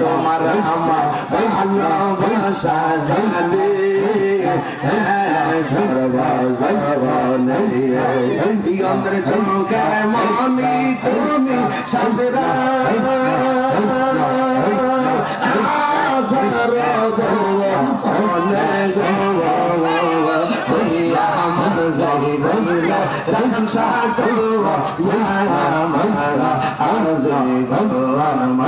তোমার আমার ভালোবাসা জানে সর্বজনে অন্তর চমকের মনি তুমি সাদরা আমার জীবন রক্ষা করো মারা আর জীবন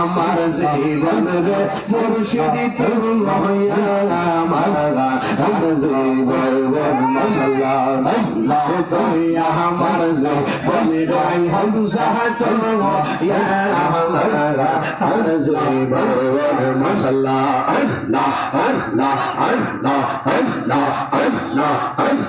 আমার জীবন রে মুর্শিদি তুমি আমার আমার জীবন মশলা তুমি আমার জীবন রে হংসা তুমি আমার আমার জীবন মশলা না না না না না